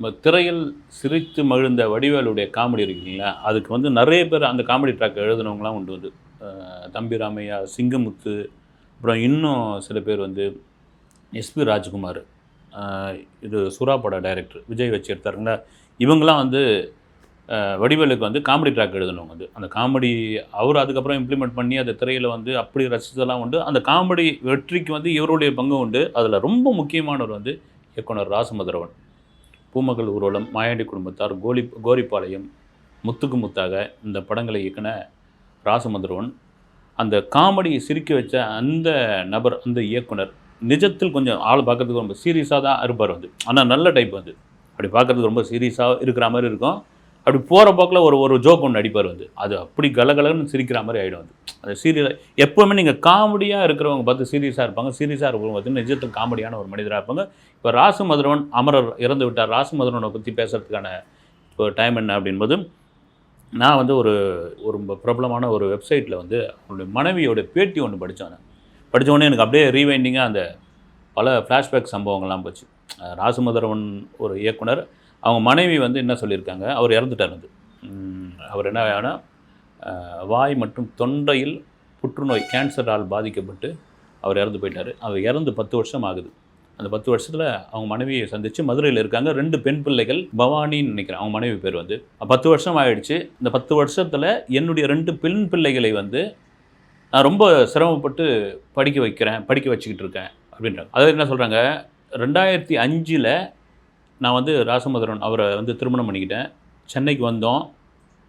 நம்ம திரையில் சிரித்து மகிழ்ந்த வடிவேலுடைய காமெடி இருக்குங்களா? அதுக்கு வந்து நிறைய பேர் அந்த காமெடி ட்ராக் எழுதுனவங்களாம் உண்டு வந்து. தம்பி ராமையா சிங்கமுத்து அப்புறம் இன்னும் சில பேர் வந்து எஸ்பி ராஜ்குமார். இது சுறா பட டைரக்டர் விஜய் வச்சு எடுத்தாருங்களா? இவங்கெல்லாம் வந்து வடிவேலுக்கு வந்து காமெடி ட்ராக் எழுதணும் வந்து. அந்த காமெடி அவர் அதுக்கப்புறம் இம்ப்ளிமெண்ட் பண்ணி அந்த திரையில் வந்து அப்படி ரசித்ததெல்லாம் உண்டு. அந்த காமெடி வெற்றிக்கு வந்து இவருடைய பங்கு உண்டு. அதில் ரொம்ப முக்கியமானவர் வந்து இயக்குனர் ராசமதுரவன். பூமகள் ஊர்வலம் மாயாண்டி குடும்பத்தார் கோலி கோரிப்பாளையம் முத்துக்கு முத்தாக இந்த படங்களை இயக்குன ராசமதுரவன் அந்த காமெடியை சிரிக்க வச்ச அந்த நபர் அந்த இயக்குனர் நிஜத்தில் கொஞ்சம் ஆள் பார்க்கறதுக்கு ரொம்ப சீரியஸாக தான் இருப்பார் வந்து. ஆனால் நல்ல டைப் வந்து அப்படி பார்க்கறதுக்கு ரொம்ப சீரியஸாக இருக்கிற மாதிரி இருக்கும். அப்படி போகிற போக்கில் ஒரு ஒரு ஜோக் ஒன்று அடிப்பார் வந்து. அது அப்படி கலகலன்னு சிரிக்கிற மாதிரி ஆகிடும் வந்து அது சீரியல் எப்போவுமே நீங்கள் காமெடியாக இருக்கிறவங்க பார்த்து சீரியஸாக இருப்பாங்க. சீரியஸாக இருக்கிறவங்க பார்த்து நிஜத்தில் காமெடியான ஒரு மனிதராக இருப்பாங்க. இப்போ ராசு மதுரவன் அமரர் இறந்து விட்டார். ராசு மதுரவனை பற்றி பேசுகிறதுக்கான இப்போ டைம் என்ன அப்படின்போது நான் வந்து ஒரு ஒரு பிரபலமான ஒரு வெப்சைட்டில் வந்து அவனுடைய மனைவியோட பேட்டி ஒன்று படித்தேன் நான். எனக்கு அப்படியே ரீவைண்டிங்காக அந்த பல ஃப்ளாஷ்பேக் சம்பவங்கள்லாம் போச்சு. ராசுமதுரவன் ஒரு இயக்குனர். அவங்க மனைவி வந்து என்ன சொல்லியிருக்காங்க? அவர் இறந்துட்டார் வந்து. அவர் என்ன ஆனா, வாய் மற்றும் தொண்டையில் புற்றுநோய் கேன்சரால் பாதிக்கப்பட்டு அவர் இறந்து போயிட்டார். அவர் இறந்து பத்து வருஷம் ஆகுது. அந்த பத்து வருஷத்தில் அவங்க மனைவியை சந்தித்து மதுரையில் இருக்காங்க. ரெண்டு பெண் பிள்ளைகள் பவானின்னு நினைக்கிறேன் அவங்க மனைவி பேர் வந்து. பத்து வருஷம் ஆயிடுச்சு. இந்த பத்து வருஷத்தில் என்னுடைய ரெண்டு பெண் பிள்ளைகளை வந்து நான் ரொம்ப சிரமப்பட்டு படிக்க வைக்கிறேன் படிக்க வச்சுக்கிட்டு இருக்கேன் அப்படின்றாங்க. அதாவது என்ன சொல்கிறாங்க ரெண்டாயிரத்தி அஞ்சில் நான் வந்து ராசமதுரன் அவரை வந்து திருமணம் பண்ணிக்கிட்டேன். சென்னைக்கு வந்தோம்.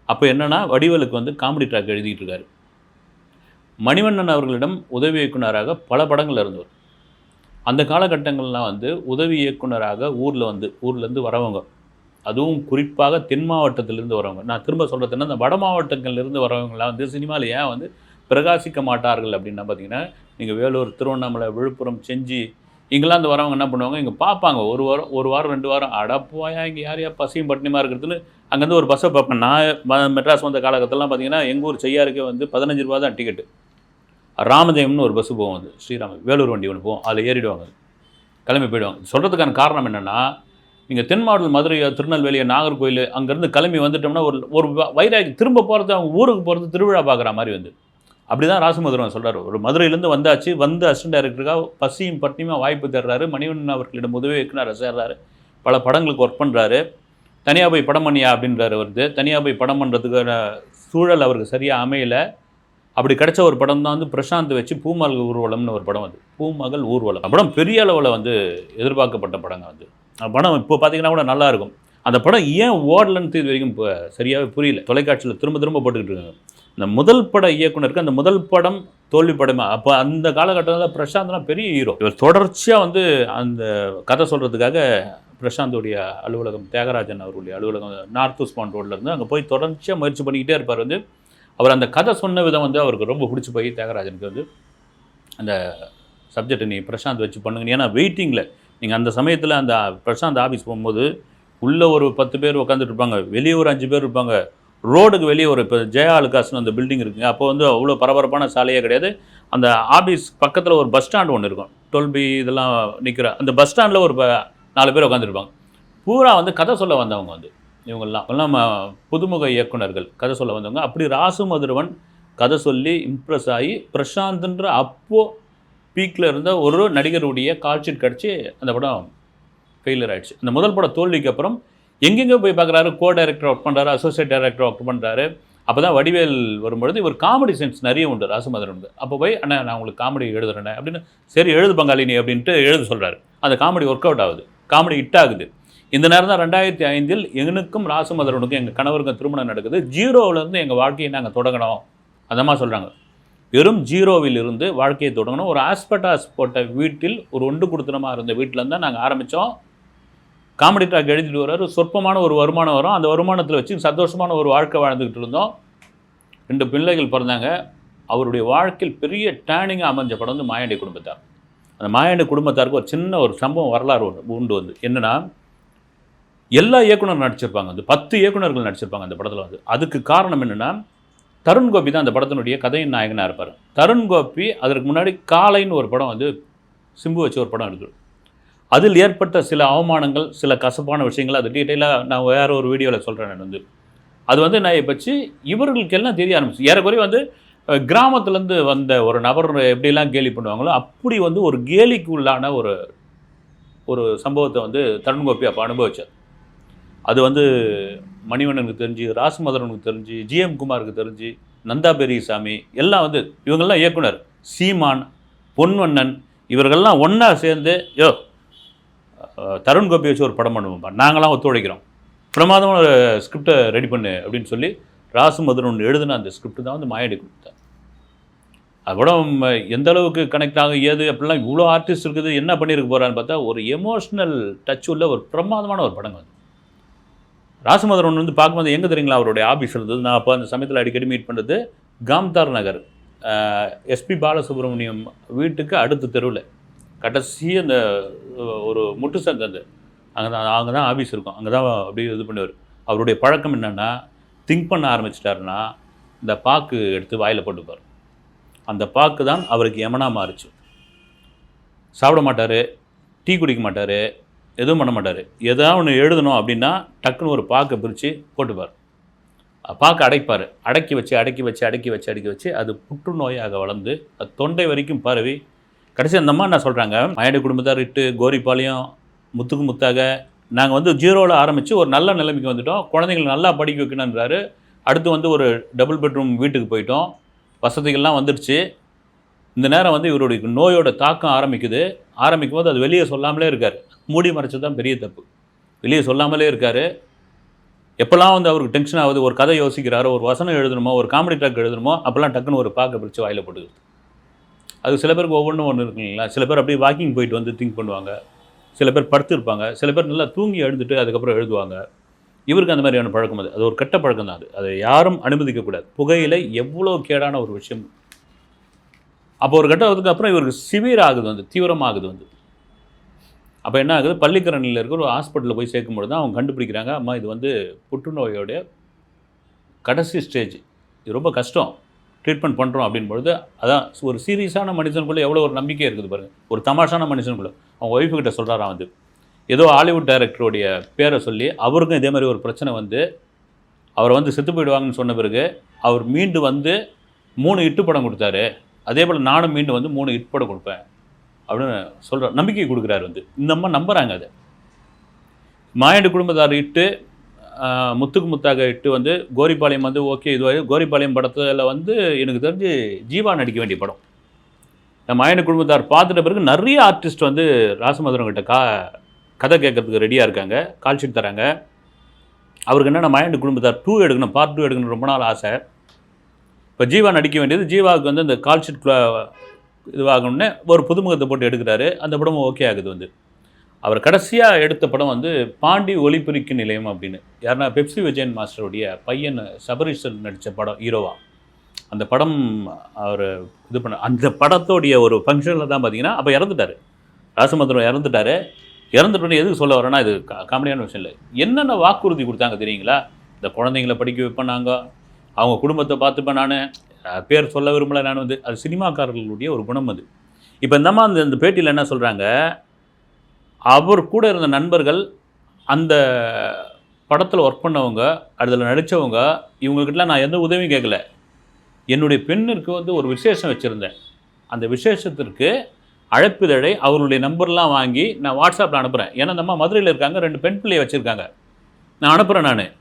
அப்போ என்னென்னா வடிவேலுக்கு வந்து காமெடி ட்ராக் எழுதிட்டு இருக்காரு. மணிவண்ணன் அவர்களிடம் உதவி இயக்குனராக பல படங்கள் இருந்தவர். அந்த காலகட்டங்கள்லாம் வந்து உதவி இயக்குனராக ஊரில் வந்து ஊர்லேருந்து வரவங்க. அதுவும் குறிப்பாக தென் மாவட்டத்திலிருந்து வரவங்க. நான் திரும்ப சொல்கிறதுன்னா இந்த வட மாவட்டங்கள்லேருந்து வரவங்களாம் வந்து சினிமாவில் ஏன் வந்து பிரகாசிக்க மாட்டார்கள் அப்படின்னா பார்த்தீங்கன்னா நீங்கள் வேலூர் திருவண்ணாமலை விழுப்புரம் செஞ்சி இங்கெல்லாம் வந்து வரவங்க என்ன பண்ணுவாங்க? இங்கே பார்ப்பாங்க. ஒரு வாரம் ஒரு வாரம் ரெண்டு வாரம். அடப்போயா இங்கே யார் யார் பசியும் பட்டினிமா இருக்கிறதுன்னு அங்கேருந்து ஒரு பஸ்ஸை பார்ப்பேன் நான் ம- மெட்ராஸ் வந்த காலகட்டத்திலாம் பார்த்தீங்கன்னா எங்கள் ஊர் செய்யாருக்கே வந்து பதினஞ்சு ரூபா தான் டிக்கெட்டு ராமஜெயம்னு ஒரு பஸ்ஸு போகும் அது. ஸ்ரீராம வேலூர் வண்டி ஒன்று போகும். அதில் ஏறிடுவாங்க. கிளம்பி போயிடுவாங்க. சொல்கிறதுக்கான காரணம் என்னென்னா நீங்கள் தென் மாவட்டம் மதுரை திருநெல்வேலி நாகர்கோயில் அங்கேருந்து கிளம்பி வந்துட்டோம்னா ஒரு ஒரு வைராகி திரும்ப போகிறது அவங்க ஊருக்கு போகிறது திருவிழா பார்க்குற மாதிரி வந்து. அப்படி தான் ராசமதுரன் சொல்கிறார் ஒரு மதுரையிலேருந்து வந்தாச்சு வந்து அசிஸ்டன்ட் டைரக்டருக்காக பசியும் பட்டினியுமா வாய்ப்பு தர்றாரு மணிவண்ணன் அவர்களிடம் உதவி இயக்குனர் சேர்றாரு பல படங்களுக்கு ஒர்க் பண்ணுறாரு தனியாக போய் படம் பண்ணியா அப்படின்றாரு வருது தனியாக போய் படம் பண்ணுறதுக்கான சூழல் அவருக்கு சரியாக அமையலை. அப்படி கிடைச்ச ஒரு படம் தான் வந்து பிரசாந்த் வச்சு பூமகள் ஊர்வலம்னு ஒரு படம் வந்து பூமகள் ஊர்வலம். படம் பெரிய அளவில் வந்து எதிர்பார்க்கப்பட்ட படங்க வந்து படம் இப்போ பார்த்தீங்கன்னா கூட நல்லா இருக்கும். அந்த படம் ஏன் ஓடலன்னு இது வரைக்கும் இப்போ சரியாகவே புரியல. தொலைக்காட்சியில் திரும்ப திரும்ப போட்டுக்கிட்டு இருக்காங்க. இந்த முதல் பட இயக்குனருக்கு அந்த முதல் படம் தோல்வி படமா. அப்போ அந்த காலகட்டத்தில் பிரசாந்த்லாம் பெரிய ஹீரோ இவர் தொடர்ச்சியாக வந்து அந்த கதை சொல்கிறதுக்காக பிரசாந்தோடைய அலுவலகம் தியாகராஜன் அவருடைய அலுவலகம் நார்த் உஸ்மான் ரோட்லேருந்து அங்கே போய் தொடர்ச்சியாக முயற்சி பண்ணிக்கிட்டே இருப்பார் வந்து. அவர் அந்த கதை சொன்ன விதம் வந்து அவருக்கு ரொம்ப பிடிச்சி போய் தியாகராஜனுக்கு வந்து அந்த சப்ஜெக்டை நீ பிரசாந்த் வச்சு பண்ணுங்க. ஏன்னா வெயிட்டிங்கில் நீங்கள் அந்த சமயத்தில் அந்த பிரசாந்த் ஆஃபீஸ் போகும்போது உள்ளே ஒரு பத்து பேர் உட்காந்துட்டு இருப்பாங்க. வெளியே ஒரு அஞ்சு பேர் இருப்பாங்க. ரோடுக்கு வெளியே ஒரு இப்போ ஜெயா அலுகாஸ்னு அந்த பில்டிங் இருக்குங்க. அப்போ வந்து அவ்வளோ பரபரப்பான சாலையே கிடையாது. அந்த ஆஃபீஸ் பக்கத்தில் ஒரு பஸ் ஸ்டாண்ட் ஒன்று இருக்கும். டொல்பி இதெல்லாம் நிற்கிற அந்த பஸ் ஸ்டாண்டில் ஒரு ப- நாலு பேர் உட்காந்துருப்பாங்க பூரா வந்து கதை சொல்ல வந்தவங்க வந்து இவங்கெல்லாம். எல்லாம் புதுமுக இயக்குனர்கள் கதை சொல்ல வந்தவங்க. அப்படி ராசு மதுரவன் கதை சொல்லி இம்ப்ரெஸ் ஆகி பிரசாந்த்ன்ற அப்போது பீக்கில் இருந்த ஒரு நடிகருடைய கால்ஷீட் கிடச்சி அந்த படம் ஃபெயிலியர் ஆகிடுச்சு இந்த முதல் படம் தோல்விக்கு அப்புறம் எங்கெங்கே போய் பார்க்குறாரு கோ டைரக்டர் ஒர்க் பண்ணுறாரு அசோசியேட் டைரக்டர் ஒர்க் பண்ணுறாரு அப்போ தான் வடிவேல் வரும்பொழுது இவர் காமெடி சென்ஸ் நிறைய உண்டு ராசமதுரன் உண்டு. அப்போ போய் அண்ணா நான் உங்களுக்கு காமெடி எழுதுறேன் அப்படின்னு சரி எழுது பங்காளி நீ அப்படின்ட்டு எழுத சொல்கிறாரு அந்த காமெடி ஒர்க் அவுட் ஆகுது. காமெடி ஹிட் ஆகுது. இந்த நேரம் தான் ரெண்டாயிரத்தி ஐந்தில் எனக்கும் ராசமதுரனுக்கும் எங்கள் கணவருக்கும் திருமணம் நடக்குது. ஜீரோவிலேருந்து எங்கள் வாழ்க்கையை நாங்கள் தொடங்கணும். அந்த மாதிரி சொல்கிறாங்க வெறும் ஜீரோவில் இருந்து வாழ்க்கையை தொடங்கணும். ஒரு ஆஸ்பெட்டாஸ் போட்ட வீட்டில் ஒரு ஒன்று கொடுத்தனமாக இருந்த வீட்டில் தான் நாங்கள் ஆரம்பித்தோம் காமெடி ட்ராக் எழுதிட்டு வர்றாரு. சொற்பமான ஒரு வருமானம் வரும். அந்த வருமானத்தில் வச்சு சந்தோஷமான ஒரு வாழ்க்கை வாழ்ந்துக்கிட்டு இருந்தோம். ரெண்டு பிள்ளைகள் பிறந்தாங்க. அவருடைய வாழ்க்கையில் பெரிய டேர்னிங்காக அமைஞ்ச படம் வந்து மாயாண்டி குடும்பத்தார். அந்த மாயாண்டி குடும்பத்தாருக்கு ஒரு சின்ன ஒரு சம்பவம் வரலாறு ஒன்று உண்டு வந்து. என்னென்னா எல்லா இயக்குனர் நடிச்சிருப்பாங்க. வந்து பத்து இயக்குனர்கள் நடிச்சிருப்பாங்க அந்த படத்தில் வந்து. அதுக்கு காரணம் என்னென்னா தருண் கோபி தான் அந்த படத்தினுடைய கதையின் நாயகனாக இருப்பார். தருண் கோபி அதற்கு முன்னாடி காலைன்னு ஒரு படம் வந்து சிம்பு வச்சு ஒரு படம் இருக்குது அதில் ஏற்பட்ட சில அவமானங்கள் சில கசப்பான விஷயங்கள் அது டீட்டெயிலாக நான் வேறு ஒரு வீடியோவில் சொல்கிறேன் நான் வந்து. அது வந்து நான் வச்சு இவர்களுக்கெல்லாம் தெரிய ஆரம்பிச்சு. ஏறக்குறைய வந்து கிராமத்துலேருந்து வந்த ஒரு நபர் எப்படிலாம் கேலி பண்ணுவாங்களோ அப்படி வந்து ஒரு கேலிக்கு உள்ளான ஒரு ஒரு சம்பவத்தை வந்து தருண் கோபி அப்போ அனுபவித்தார் அது வந்து மணிவண்ணனுக்கு தெரிஞ்சு ராசமதரனுக்கு தெரிஞ்சு ஜிஎம் குமாருக்கு தெரிஞ்சு நந்தா பெரியசாமி எல்லாம் வந்து இவங்கெல்லாம் இயக்குனர். சீமான் பொன்வண்ணன் இவர்கள்லாம் ஒன்றா சேர்ந்து யோ தருண் கோபி வச்சு ஒரு படம் பண்ணுவோம்ப்பா. நாங்களாம் ஒத்துழைக்கிறோம். பிரமாதமான ஒரு ஸ்கிரிப்டை ரெடி பண்ணு அப்படின்னு சொல்லி ராசு மதுரன் எழுதின அந்த ஸ்கிரிப்ட் தான் வந்து மாயடி கொடுத்தேன் அது படம் எந்த அளவுக்கு கனெக்ட் ஆகும் ஏது அப்படிலாம் இவ்வளோ ஆர்டிஸ்ட் இருக்குது என்ன பண்ணியிருக்க போகிறான்னு பார்த்தா ஒரு எமோஷ்னல் டச் உள்ள ஒரு பிரமாதமான ஒரு படம் அது ராசமதுரன் வந்து பார்க்கும்போது எங்கே தெரியுங்களா அவருடைய ஆஃபீஸ் இருந்தது? நான் அப்போ அந்த சமயத்தில் அடிக்கடி மீட் பண்ணுறது காம்தார் நகர். எஸ்பி பாலசுப்ரமணியம் வீட்டுக்கு அடுத்த தெருவில். கடைசி அந்த ஒரு முட்டு சந்து அந்த அங்கே தான் அங்கே தான் ஆஃபீஸ் இருக்கும். அங்கே தான் அப்படியே இது பண்ணுவார். அவருடைய பழக்கம் என்னென்னா திங்க் பண்ண ஆரம்பிச்சிட்டாருன்னா இந்த பாக்கு எடுத்து வாயில் போட்டுப்பார். அந்த பாக்கு தான் அவருக்கு யமனா மாறுச்சு. சாப்பிட மாட்டார் டீ குடிக்க மாட்டார் எதுவும் பண்ண மாட்டார். எதாவது ஒன்று எழுதணும் அப்படின்னா டக்குன்னு ஒரு பாக்கை பிரித்து போட்டுப்பார். பாக்கை அடைப்பார். அடக்கி வச்சு அடக்கி வச்சு அடக்கி வச்சு அடக்கி வச்சு அது புற்றுநோயாக வளர்ந்து அது தொண்டை வரைக்கும் பரவி கடைசி அந்த அம்மா என்ன சொல்கிறாங்க மயாடி குடும்பத்தார் இட்டு கோரிப்பாளையம் முத்துக்கு முத்தாக. நாங்கள் வந்து ஜீரோவில் ஆரம்பித்து ஒரு நல்ல நிலைமைக்கு வந்துட்டோம். குழந்தைங்களை நல்லா படிக்க வைக்கணுன்றாரு அடுத்து வந்து ஒரு டபுள் பெட்ரூம் வீட்டுக்கு போயிட்டோம். வசதிகள்லாம் வந்துடுச்சு இந்த நேரம் வந்து இவருடைய நோயோட தாக்கம் ஆரம்பிக்குது. ஆரம்பிக்கும் போது அது வெளியே சொல்லாமலே இருக்கார். மூடி மறைச்சது தான் பெரிய தப்பு. வெளியே சொல்லாமலே இருக்கார். எப்போல்லாம் வந்து அவருக்கு டென்ஷன் ஆகுது ஒரு கதை யோசிக்கிறாரோ ஒரு வசனம் எழுதணுமோ ஒரு காமெடி ட்ராக் எழுதணுமோ அப்போல்லாம் டக்குன்னு ஒரு பாக்க பிடிச்சி வாயில் போட்டுக்கிறது. அது சில பேருக்கு ஒவ்வொன்றும் ஒன்று இருக்குங்களா சில பேர் அப்படியே வாக்கிங் போயிட்டு வந்து திங்க் பண்ணுவாங்க. சில பேர் படுத்துருப்பாங்க. சில பேர் நல்லா தூங்கி எழுந்துட்டு அதுக்கப்புறம் எழுதுவாங்க. இவருக்கு அந்த மாதிரியான பழக்கம் அது. அது ஒரு கெட்ட பழக்கம் தான் அது. அதை யாரும் அனுமதிக்கக்கூடாது புகையிலை எவ்வளோ கேடான ஒரு விஷயம். அப்போ ஒரு கட்டத்துக்கு அப்புறம் இவருக்கு சிவியர் ஆகுது வந்து தீவிரமாகுது வந்து. அப்போ என்ன ஆகுது? பள்ளிக்கரணியில் இருக்கிற ஒரு ஹாஸ்பிட்டலில் போய் சேர்க்கும்போது தான் அவங்க கண்டுபிடிக்கிறாங்க அம்மா இது வந்து புற்றுநோயோடைய கடைசி ஸ்டேஜ் இது ரொம்ப கஷ்டம். ட்ரீட்மெண்ட் பண்ணுறோம் அப்படின்பொழுது அதான் ஒரு சீரியஸான மனுஷனுக்குள்ளே எவ்வளோ ஒரு நம்பிக்கை இருக்குது பாருங்கள் ஒரு தமாஷான மனுஷனுக்குள்ளே அவங்க ஒய்ஃபு கிட்ட சொல்கிறாராம் வந்து ஏதோ ஹாலிவுட் டைரக்டருடைய பேரை சொல்லி அவருக்கும் இதே மாதிரி ஒரு பிரச்சனை வந்து அவர் வந்து செத்து போயிடுவாங்கன்னு சொன்ன பிறகு அவர் மீண்டு வந்து மூணு இட்டு படம் கொடுத்தாரு. அதே போல் நானும் மீண்டு வந்து மூணு இட்டு படம் கொடுப்பேன். அப்படின்னு சொல்கிற நம்பிக்கை கொடுக்குறாரு வந்து. இந்த அம்மா நம்புகிறாங்க அதை. மாயண்டு குடும்பத்தார் இட்டு முத்துக்கு முத்தாக இட்டு வந்து கோரிப்பாளையம் வந்து ஓகே இதுவாக கோரிபாளையம் கோரிப்பாளையம் படத்தில் வந்து எனக்கு தெரிஞ்சு ஜீவா நடிக்க வேண்டிய படம். நம்ம மாயண்டு குடும்பத்தார் பார்த்துட்ட பிறகு நிறைய ஆர்டிஸ்ட் வந்து ராசமதுரம் கிட்ட கா கதை கேட்கறதுக்கு ரெடியாக இருக்காங்க கால் ஷீட் தராங்க. அவருக்கு என்னென்ன மாயண்டு குடும்பத்தார் டூ எடுக்கணும் பார்ட் டூ எடுக்கணும் ரொம்ப நாள் ஆசை. இப்போ ஜீவா நடிக்க வேண்டியது ஜீவாவுக்கு வந்து இந்த கால் ஷீட் இதுவாகணும்னு ஒரு புதுமுகத்தை போட்டு எடுக்கிறாரு. அந்த படமும் ஓகே ஆகுது வந்து. அவர் கடைசியாக எடுத்த படம் வந்து பாண்டி ஒளிபிரிக்கு நிலையம் அப்படின்னு. யாருன்னா பெப்சி விஜயன் மாஸ்டருடைய பையன் சபரீஷன் நடித்த படம் ஹீரோவா. அந்த படம் அவர் இது பண்ண அந்த படத்தோடைய ஒரு ஃபங்க்ஷனில் தான் பார்த்தீங்கன்னா அப்போ இறந்துட்டார். ராசமந்திரம் இறந்துட்டாரு. இறந்துட்டோன்னு எதுக்கு சொல்ல வரேன்னா இது கா- காமெடியான விஷயம் இல்லை. என்னென்ன வாக்குறுதி கொடுத்தாங்க தெரியுங்களா? இந்த குழந்தைங்கள படிக்க வைப்பேன் நாங்கள் அவங்க குடும்பத்தை பார்த்துப்பேன் நான் பேர் சொல்ல விரும்பலை நான் வந்து. அது சினிமாக்காரர்களுடைய ஒரு குணம் அது. இப்போ இந்த அம்மா அந்த இந்த பேட்டியில் என்ன சொல்கிறாங்க அவர் கூட இருந்த நண்பர்கள் அந்த படத்தில் ஒர்க் பண்ணவங்க அதில் நடித்தவங்க இவங்கக்கிட்டலாம் நான் எந்த உதவியும் கேட்கல என்னுடைய பெண்ணிற்கு வந்து ஒரு விசேஷம் வச்சுருந்தேன். அந்த விசேஷத்திற்கு அழைப்பிதழை அவருடைய நம்பர்லாம் வாங்கி நான் வாட்ஸ்அப்பில் அனுப்புகிறேன் ஏன்னா இந்த மதுரையில் இருக்காங்க ரெண்டு பெண் பிள்ளையை வச்சுருக்காங்க. நான் அனுப்புகிறேன் நான்.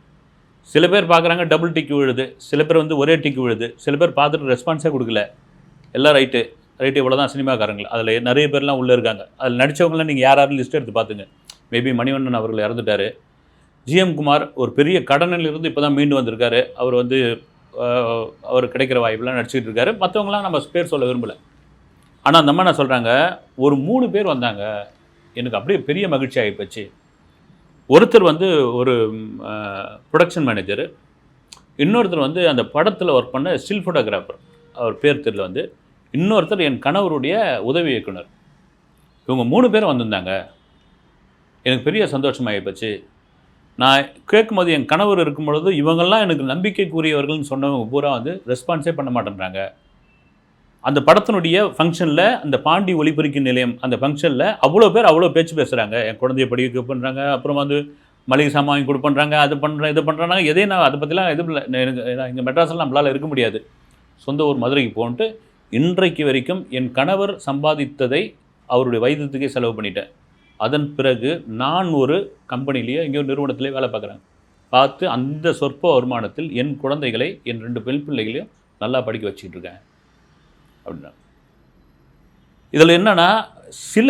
சில பேர் பார்க்குறாங்க டபுள் டிக்கு விழுது. சில பேர் வந்து ஒரே டிக்கு விழுது. சில பேர் பார்த்துட்டு ரெஸ்பான்ஸே கொடுக்கல. எல்லாம் ரைட்டு ரைட்டு இவ்வளோ தான் சினிமாக்காரங்கள் அதில் நிறைய பேர்லாம் உள்ளே இருக்காங்க. அதில் நடித்தவங்களாம் நீங்கள் யார் லிஸ்ட் எடுத்து பார்த்துங்க மேபி மணிவண்ணன் அவர்கள் இறந்துட்டார். ஜிஎம் குமார் ஒரு பெரிய கடனில் இருந்து இப்போ தான் மீண்டு வந்திருக்காரு. அவர் வந்து அவர் கிடைக்கிற வாய்ப்பெலாம் நடிச்சிட்டு இருக்காரு. மற்றவங்களாம் நம்ம பேர் சொல்ல விரும்பலை. ஆனால் அந்த அம்மா என்ன சொல்கிறாங்க ஒரு மூணு பேர் வந்தாங்க. எனக்கு அப்படியே பெரிய மகிழ்ச்சி ஆகிப்போச்சு ஒருத்தர் வந்து ஒரு ப்ரொடக்ஷன் மேனேஜர் இன்னொருத்தர் வந்து அந்த படத்தில் ஒர்க் பண்ண ஸ்டில் ஃபோட்டோகிராஃபர் அவர் பேர் தெரியல வந்து. இன்னொருத்தர் என் கணவருடைய உதவி இயக்குனர். இவங்க மூணு பேரும் வந்திருந்தாங்க. எனக்கு பெரிய சந்தோஷமாகி போச்சு நான் கேட்கும்போது என் கணவர் இருக்கும் பொழுது இவங்கெல்லாம் எனக்கு நம்பிக்கைக்குரியவர்கள்னு சொன்னவங்க பூரா வந்து ரெஸ்பான்ஸே பண்ண மாட்டேன்றாங்க. அந்த படத்தினுடைய ஃபங்க்ஷனில் அந்த பாண்டி ஒளிபெருக்கி நிலையம் அந்த ஃபங்க்ஷனில் அவ்வளோ பேர் அவ்வளோ பேச்சு பேசுகிறாங்க என் குழந்தைய படிக்க பண்ணுறாங்க அப்புறம் வந்து மளிகை சாமான் வாங்கி பண்ணுறாங்க அது பண்ணுறேன் இது பண்ணுறாங்க எதையும் நான் அதை பற்றிலாம் இது இல்லை எனக்கு இங்கே மெட்ராஸில் நம்மளால் இருக்க முடியாது. சொந்த ஊர் மதுரைக்கு போன்ட்டு இன்றைக்கு வரைக்கும் என் கணவர் சம்பாதித்ததை அவருடைய வைத்தியத்துக்கே செலவு பண்ணிட்டேன். அதன் பிறகு நான் ஒரு கம்பெனிலேயோ எங்கேயோ நிறுவனத்திலேயோ வேலை பார்க்குறேன். பார்த்து அந்த சொற்ப வருமானத்தில் என் குழந்தைகளை என் ரெண்டு பெண் பிள்ளைகளையும் நல்லா படிக்க வச்சுக்கிட்டு இருக்கேன். அப்படின்னா. இதில் என்னென்னா சில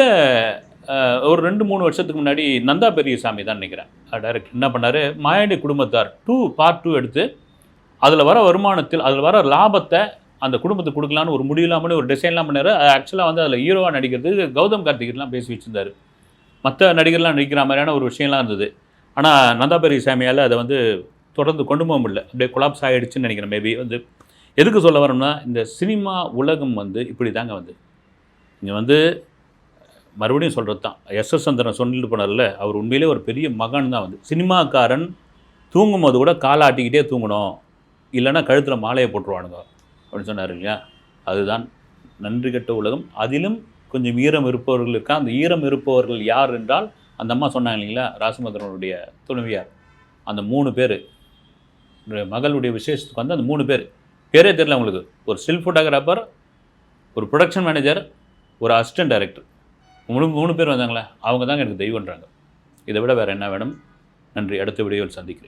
ஒரு ரெண்டு மூணு வருஷத்துக்கு முன்னாடி நந்தா பெரியசாமி தான் நினைக்கிறேன். டைரக்ட் என்ன பண்ணார்? மாயாண்டி குடும்பத்தார் டூ பார்ட் டூ எடுத்து அதில் வர வருமானத்தில் அதில் வர லாபத்தை அந்த குடும்பத்துக்கு கொடுக்கலான்னு ஒரு முடிவில்லாமல் ஒரு டிசைன்லாம் பண்ணார் ஆக்சுவலாக வந்து அதில் ஹீரோவாக நடிக்கிறது கௌதம் கார்த்திகர்லாம் பேசி வச்சுருந்தார் மற்ற நடிகர்லாம் நடிக்கிற மாதிரியான ஒரு விஷயம்லாம் இருந்தது. ஆனால் நந்தா சாமியால் அதை வந்து தொடர்ந்து கொண்டு போக முடியல. அப்படியே கொலாப்ஸ் ஆகிடுச்சுன்னு நினைக்கிறேன் மேபி வந்து. எதுக்கு சொல்ல வரோம்னா இந்த சினிமா உலகம் வந்து இப்படி தாங்க வந்து. இங்கே வந்து மறுபடியும் சொல்கிறது தான் எஸ் எஸ் சந்திரன் சொல்லிட்டு போனார்ல அவர் உண்மையிலே ஒரு பெரிய மகன் தான் வந்து. சினிமாக்காரன் தூங்கும்போது கூட காலாட்டிக்கிட்டே தூங்கணும். இல்லைன்னா கழுத்தில் மாலையை போட்டுருவானுங்க. அப்படின்னு சொன்னார் இல்லையா? அதுதான் நன்றி கெட்ட உலகம். அதிலும் கொஞ்சம் ஈரம் இருப்பவர்கள் இருக்கா அந்த ஈரம் இருப்பவர்கள் யார் என்றால் அந்த அம்மா சொன்னாங்க இல்லைங்களா? ராசமந்திரனுடைய துணைவியார். அந்த மூணு பேர். மகளுடைய விசேஷத்துக்கு வந்து அந்த மூணு பேர். பேரே தெரியல உங்களுக்கு. ஒரு ஸ்டில் ஃபோட்டோகிராஃபர் ஒரு ப்ரொடக்ஷன் மேனேஜர் ஒரு அசிஸ்டன்ட் டைரக்டர் மூணு மூணு பேர் வந்தாங்களே. அவங்க தாங்க எனக்கு தெய்வன்றாங்க. இதை விட வேறு என்ன வேணும்? நன்றி. அடுத்த வீடியோவில் சந்திக்கிறேன்.